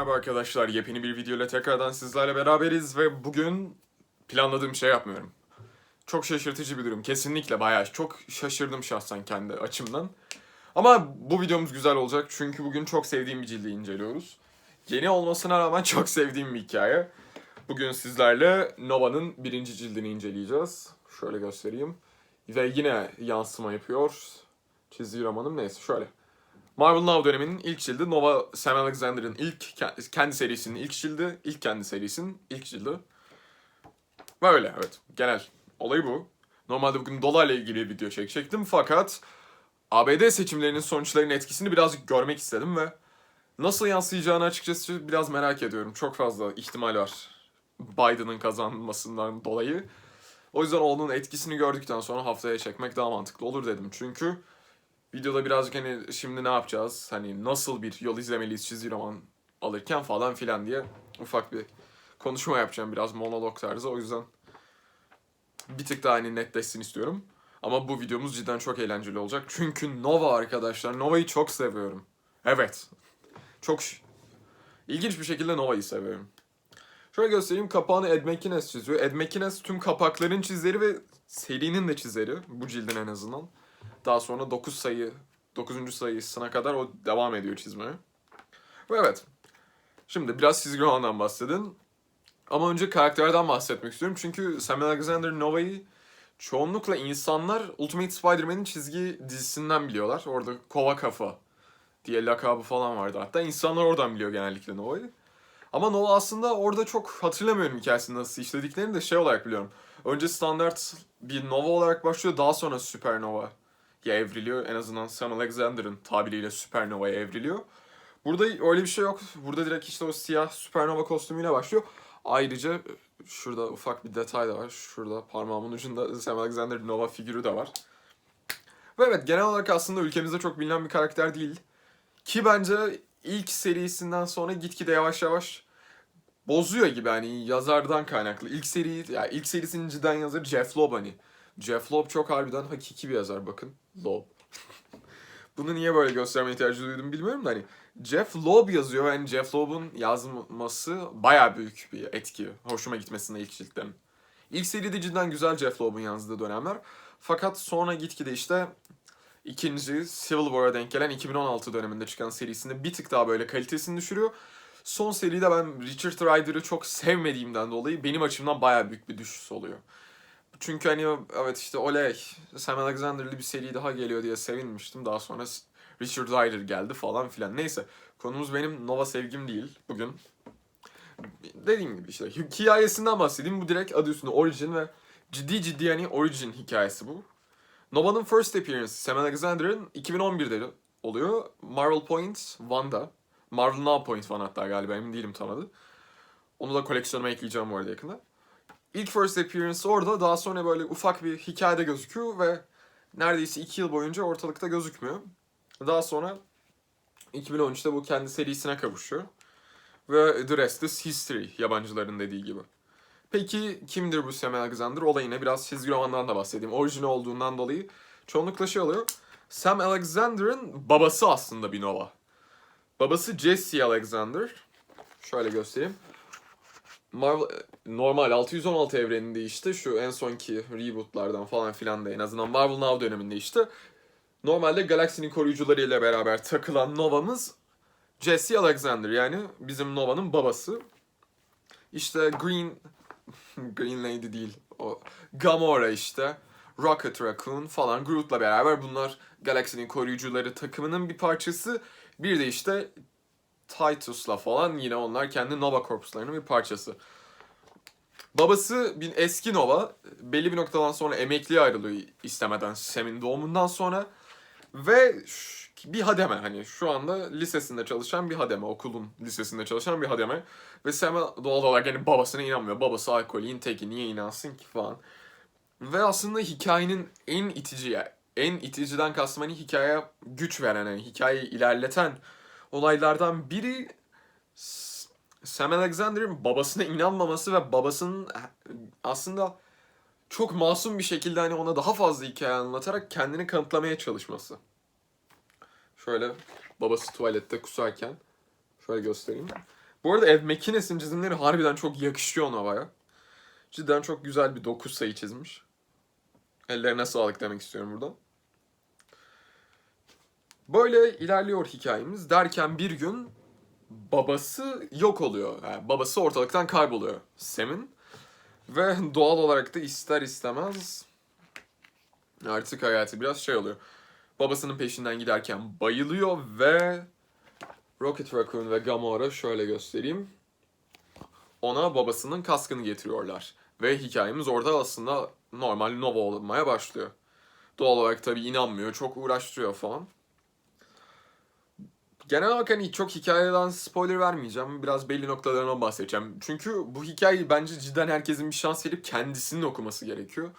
merhaba arkadaşlar. Yepyeni bir video ile tekrardan sizlerle beraberiz ve bugün planladığım şey yapmıyorum. Çok şaşırtıcı bir durum. Kesinlikle bayağı çok şaşırdım şahsen kendi açımdan. Ama bu videomuz güzel olacak çünkü bugün çok sevdiğim bir cildi inceliyoruz. Yeni olmasına rağmen çok sevdiğim bir hikaye. Bugün sizlerle Nova'nın birinci cildini inceleyeceğiz. Şöyle göstereyim. Ve yine yansıma yapıyor. Çizgi romanım neyse şöyle. Marvel Now döneminin ilk cildi Nova Sam Alexander'ın ilk ke- kendi serisinin ilk cildi, ilk kendi serisinin ilk cildi. Böyle evet genel olayı bu. Normalde bugün dolarla ilgili bir video çekecektim fakat ABD seçimlerinin sonuçlarının etkisini birazcık görmek istedim ve nasıl yansıyacağını açıkçası biraz merak ediyorum. Çok fazla ihtimal var Biden'ın kazanmasından dolayı. O yüzden onun etkisini gördükten sonra haftaya çekmek daha mantıklı olur dedim. Çünkü videoda birazcık hani şimdi ne yapacağız? Hani nasıl bir yol izlemeliyiz çizgi roman alırken falan filan diye ufak bir konuşma yapacağım biraz monolog tarzı. O yüzden bir tık daha hani netleşsin istiyorum. Ama bu videomuz cidden çok eğlenceli olacak. Çünkü Nova arkadaşlar. Nova'yı çok seviyorum. Evet. Çok ilginç bir şekilde Nova'yı seviyorum. Şöyle göstereyim kapağını Ed McInnes çiziyor. Ed McInnes tüm kapakların çizeri ve serinin de çizeri. Bu cildin en azından. Daha sonra 9 sayı, 9. sayısına kadar o devam ediyor çizmeye. Ve evet. Şimdi biraz çizgi romandan bahsedin. Ama önce karakterden bahsetmek istiyorum. Çünkü Samuel Alexander Nova'yı çoğunlukla insanlar Ultimate Spider-Man'in çizgi dizisinden biliyorlar. Orada kova kafa diye lakabı falan vardı. Hatta insanlar oradan biliyor genellikle Nova'yı. Ama Nova aslında orada çok hatırlamıyorum hikayesini nasıl işlediklerini de şey olarak biliyorum. Önce standart bir Nova olarak başlıyor daha sonra Supernova ya evriliyor. En azından Sam Alexander'ın tabiriyle Supernova'ya evriliyor. Burada öyle bir şey yok. Burada direkt işte o siyah Supernova kostümüyle başlıyor. Ayrıca şurada ufak bir detay da var. Şurada parmağımın ucunda Sam Alexander Nova figürü de var. Ve evet genel olarak aslında ülkemizde çok bilinen bir karakter değil. Ki bence ilk serisinden sonra gitgide yavaş yavaş bozuyor gibi hani yazardan kaynaklı. İlk seri, ya ilk serisinin cidden yazarı Jeff Loeb hani. Jeff Loeb çok harbiden hakiki bir yazar bakın. Loeb. Bunu niye böyle gösterme ihtiyacı duydum bilmiyorum da hani Jeff Loeb yazıyor ve hani Jeff Loeb'un yazması baya büyük bir etki. Hoşuma gitmesinde ilk ciltlerin. İlk seride cidden güzel Jeff Loeb'un yazdığı dönemler. Fakat sonra gitgide işte ikinci Civil War'a denk gelen 2016 döneminde çıkan serisinde bir tık daha böyle kalitesini düşürüyor. Son seride ben Richard Rider'ı çok sevmediğimden dolayı benim açımdan baya büyük bir düşüş oluyor. Çünkü hani evet işte oley Sam Alexander'lı bir seri daha geliyor diye sevinmiştim. Daha sonra Richard Rider geldi falan filan. Neyse konumuz benim Nova sevgim değil bugün. Dediğim gibi işte hikayesinden bahsedeyim. Bu direkt adı üstünde Origin ve ciddi ciddi yani Origin hikayesi bu. Nova'nın first appearance Sam Alexander'ın 2011'de oluyor. Marvel Point One'da. Marvel Now Point One hatta galiba emin değilim tam adı. Onu da koleksiyonuma ekleyeceğim bu arada yakında. İlk first appearance orada daha sonra böyle ufak bir hikayede gözüküyor ve neredeyse 2 yıl boyunca ortalıkta gözükmüyor. Daha sonra 2013'te bu kendi serisine kavuşuyor. Ve The Rest is History yabancıların dediği gibi. Peki kimdir bu Sam Alexander? Olayına biraz çizgi romandan da bahsedeyim. Orijini olduğundan dolayı çoğunlukla şey oluyor. Sam Alexander'ın babası aslında bir Nova. Babası Jesse Alexander. Şöyle göstereyim. Marvel normal 616 evreninde işte şu en sonki rebootlardan falan filan da en azından Marvel Now döneminde işte normalde galaksinin koruyucularıyla beraber takılan Nova'mız Jesse Alexander yani bizim Nova'nın babası. İşte Green Green Lady değil o Gamora işte Rocket Raccoon falan Groot'la beraber bunlar galaksinin koruyucuları takımının bir parçası. Bir de işte Titus'la falan yine onlar kendi Nova korpuslarının bir parçası. Babası bir eski Nova belli bir noktadan sonra emekliye ayrılıyor istemeden Sam'in doğumundan sonra ve bir hademe hani şu anda lisesinde çalışan bir hademe okulun lisesinde çalışan bir hademe ve Sam doğal olarak yani babasına inanmıyor. Babası alkolün teki niye inansın ki falan. Ve aslında hikayenin en itici en iticiden kastım hani hikayeye güç veren hani hikayeyi ilerleten olaylardan biri Sam Alexander'ın babasına inanmaması ve babasının aslında çok masum bir şekilde hani ona daha fazla hikaye anlatarak kendini kanıtlamaya çalışması. Şöyle babası tuvalette kusarken şöyle göstereyim. Bu arada Ed McInnes'in çizimleri harbiden çok yakışıyor Nova'ya. Cidden çok güzel bir 9 sayı çizmiş. Ellerine sağlık demek istiyorum buradan. Böyle ilerliyor hikayemiz derken bir gün babası yok oluyor. Yani babası ortalıktan kayboluyor Sam'in. Ve doğal olarak da ister istemez artık hayatı biraz şey oluyor. Babasının peşinden giderken bayılıyor ve Rocket Raccoon ve Gamora şöyle göstereyim. Ona babasının kaskını getiriyorlar. Ve hikayemiz orada aslında normal Nova olmaya başlıyor. Doğal olarak tabii inanmıyor, çok uğraştırıyor falan. Genel olarak hani çok hikayeden spoiler vermeyeceğim. Biraz belli noktalarından bahsedeceğim. Çünkü bu hikayeyi bence cidden herkesin bir şans verip kendisinin okuması gerekiyor.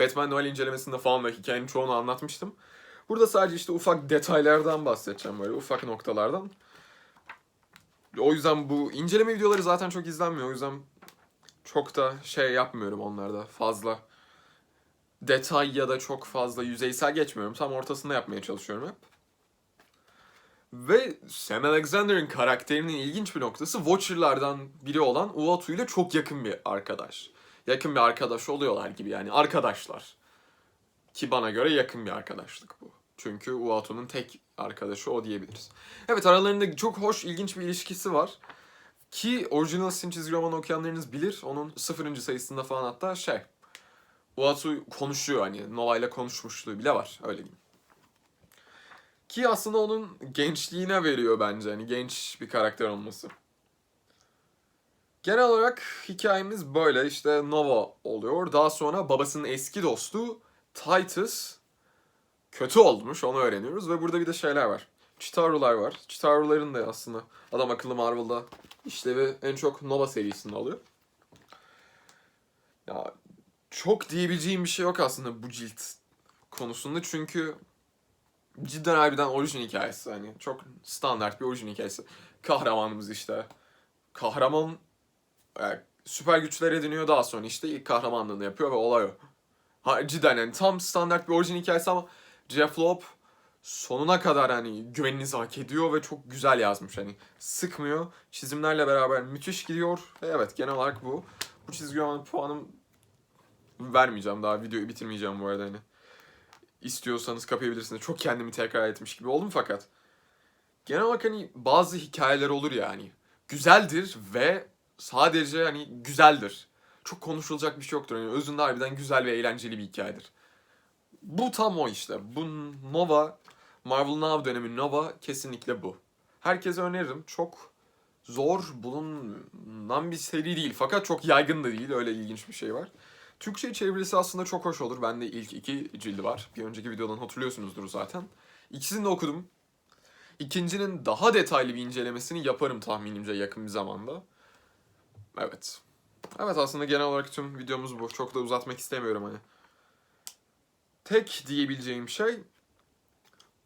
Batman Noel incelemesinde falan da hikayenin çoğunu anlatmıştım. Burada sadece işte ufak detaylardan bahsedeceğim böyle ufak noktalardan. O yüzden bu inceleme videoları zaten çok izlenmiyor. O yüzden çok da şey yapmıyorum onlarda fazla. Detay ya da çok fazla yüzeysel geçmiyorum. Tam ortasında yapmaya çalışıyorum hep. Ve Sam Alexander'ın karakterinin ilginç bir noktası Watcher'lardan biri olan Uatu ile çok yakın bir arkadaş. Yakın bir arkadaş oluyorlar gibi yani arkadaşlar. Ki bana göre yakın bir arkadaşlık bu. Çünkü Uatu'nun tek arkadaşı o diyebiliriz. Evet aralarında çok hoş, ilginç bir ilişkisi var. Ki orijinal Sin çizgi romanı okuyanlarınız bilir. Onun sıfırıncı sayısında falan hatta şey. Uatu konuşuyor hani Nova ile konuşmuşluğu bile var öyle diyeyim. Ki aslında onun gençliğine veriyor bence hani genç bir karakter olması. Genel olarak hikayemiz böyle işte Nova oluyor. Daha sonra babasının eski dostu Titus kötü olmuş onu öğreniyoruz ve burada bir de şeyler var. Chitaru'lar var. Chitaru'ların da aslında adam akıllı Marvel'da işlevi en çok Nova serisinde oluyor. Ya çok diyebileceğim bir şey yok aslında bu cilt konusunda çünkü cidden harbiden orijin hikayesi hani çok standart bir orijin hikayesi. Kahramanımız işte kahraman e, süper güçler ediniyor daha sonra işte ilk kahramanlığını yapıyor ve olay o. Ha, cidden yani tam standart bir orijin hikayesi ama Jeff Loeb sonuna kadar hani güveninizi hak ediyor ve çok güzel yazmış hani sıkmıyor çizimlerle beraber müthiş gidiyor ve evet genel olarak bu bu çizgi roman puanım vermeyeceğim daha videoyu bitirmeyeceğim bu arada hani istiyorsanız kapayabilirsiniz çok kendimi tekrar etmiş gibi oldum fakat genel olarak hani bazı hikayeler olur ya hani güzeldir ve sadece hani güzeldir çok konuşulacak bir şey yoktur hani özünde harbiden güzel ve eğlenceli bir hikayedir bu tam o işte. Bu Nova, Marvel Now dönemi Nova kesinlikle bu. Herkese öneririm. Çok zor bulunan bir seri değil. Fakat çok yaygın da değil. Öyle ilginç bir şey var. Türkçe çevirisi aslında çok hoş olur. Bende ilk iki cildi var. Bir önceki videodan hatırlıyorsunuzdur zaten. İkisini de okudum. İkincinin daha detaylı bir incelemesini yaparım tahminimce yakın bir zamanda. Evet. Evet aslında genel olarak tüm videomuz bu. Çok da uzatmak istemiyorum hani tek diyebileceğim şey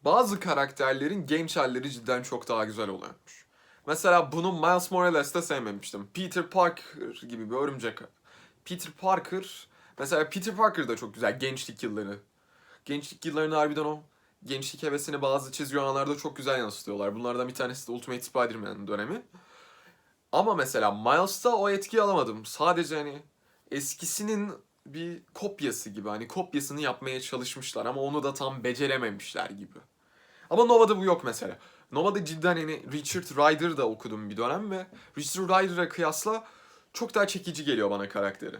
bazı karakterlerin genç halleri cidden çok daha güzel oluyormuş. Mesela bunu Miles Morales'te sevmemiştim. Peter Parker gibi bir örümcek. Peter Parker, mesela Peter Parker da çok güzel gençlik yılları. Gençlik yıllarını harbiden o gençlik hevesini bazı çizgi romanlarda çok güzel yansıtıyorlar. Bunlardan bir tanesi de Ultimate Spider-Man dönemi. Ama mesela Miles'ta o etkiyi alamadım. Sadece hani eskisinin bir kopyası gibi hani kopyasını yapmaya çalışmışlar ama onu da tam becerememişler gibi. Ama Nova'da bu yok mesela. Nova'da cidden hani Richard Rider da okudum bir dönem ve Richard Rider'a kıyasla çok daha çekici geliyor bana karakteri.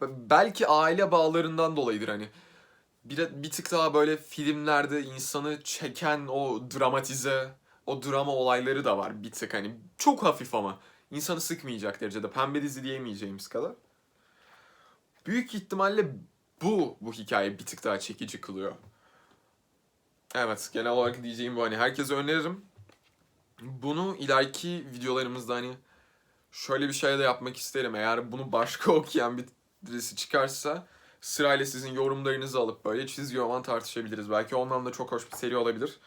Belki aile bağlarından dolayıdır hani. Bir, bir tık daha böyle filmlerde insanı çeken o dramatize, o drama olayları da var bir tık hani. Çok hafif ama. insanı sıkmayacak derecede. Pembe dizi diyemeyeceğimiz kadar büyük ihtimalle bu bu hikaye bir tık daha çekici kılıyor. Evet genel olarak diyeceğim bu hani herkese öneririm. Bunu ileriki videolarımızda hani şöyle bir şey de yapmak isterim. Eğer bunu başka okuyan bir birisi çıkarsa sırayla sizin yorumlarınızı alıp böyle çizgi roman tartışabiliriz. Belki ondan da çok hoş bir seri olabilir.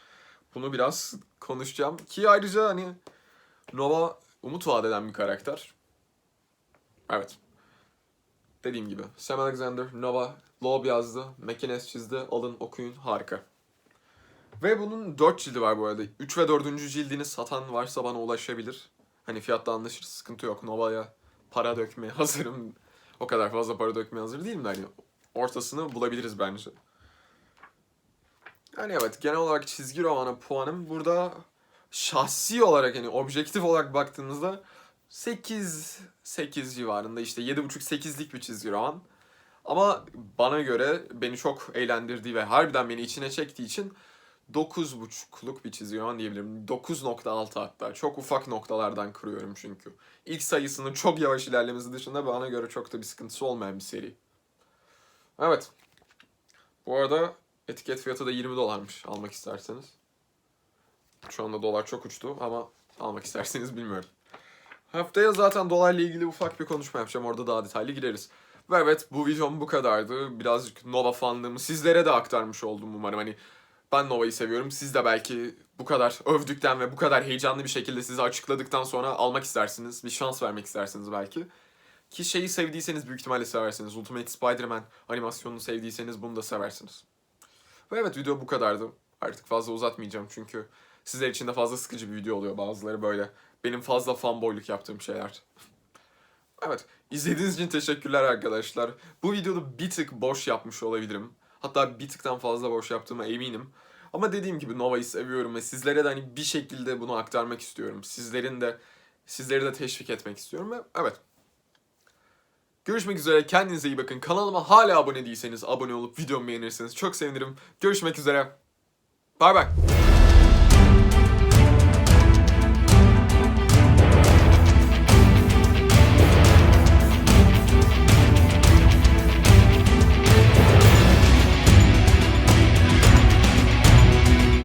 Bunu biraz konuşacağım. Ki ayrıca hani Nova umut vaat eden bir karakter. Evet. Dediğim gibi Sam Alexander, Nova, Loeb yazdı, McInnes çizdi. Alın okuyun harika. Ve bunun 4 cildi var bu arada. 3 ve 4. cildini satan varsa bana ulaşabilir. Hani fiyatta anlaşırız sıkıntı yok. Nova'ya para dökmeye hazırım. O kadar fazla para dökmeye hazır değilim de hani ortasını bulabiliriz bence. Yani evet genel olarak çizgi romana puanım burada şahsi olarak hani objektif olarak baktığınızda 8 8 civarında işte 7.5-8'lik bir çizgi roman. Ama bana göre beni çok eğlendirdiği ve harbiden beni içine çektiği için 9.5'luk bir çizgi roman diyebilirim. 9.6 hatta. Çok ufak noktalardan kırıyorum çünkü. İlk sayısının çok yavaş ilerlemesi dışında bana göre çok da bir sıkıntısı olmayan bir seri. Evet. Bu arada etiket fiyatı da 20 dolarmış almak isterseniz. Şu anda dolar çok uçtu ama almak isterseniz bilmiyorum. Haftaya zaten dolarla ilgili ufak bir konuşma yapacağım. Orada daha detaylı gireriz. Ve evet bu videom bu kadardı. Birazcık Nova fanlığımı sizlere de aktarmış oldum umarım. Hani ben Nova'yı seviyorum. Siz de belki bu kadar övdükten ve bu kadar heyecanlı bir şekilde size açıkladıktan sonra almak istersiniz. Bir şans vermek istersiniz belki. Ki şeyi sevdiyseniz büyük ihtimalle seversiniz. Ultimate Spider-Man animasyonunu sevdiyseniz bunu da seversiniz. Ve evet video bu kadardı. Artık fazla uzatmayacağım çünkü sizler için de fazla sıkıcı bir video oluyor bazıları böyle. Benim fazla fanboyluk yaptığım şeyler. Evet, izlediğiniz için teşekkürler arkadaşlar. Bu videoda bir tık boş yapmış olabilirim. Hatta bir tıktan fazla boş yaptığıma eminim. Ama dediğim gibi Nova'yı seviyorum ve sizlere de hani bir şekilde bunu aktarmak istiyorum. Sizlerin de sizleri de teşvik etmek istiyorum ve evet. Görüşmek üzere. Kendinize iyi bakın. Kanalıma hala abone değilseniz abone olup videomu beğenirseniz çok sevinirim. Görüşmek üzere. Bay bay.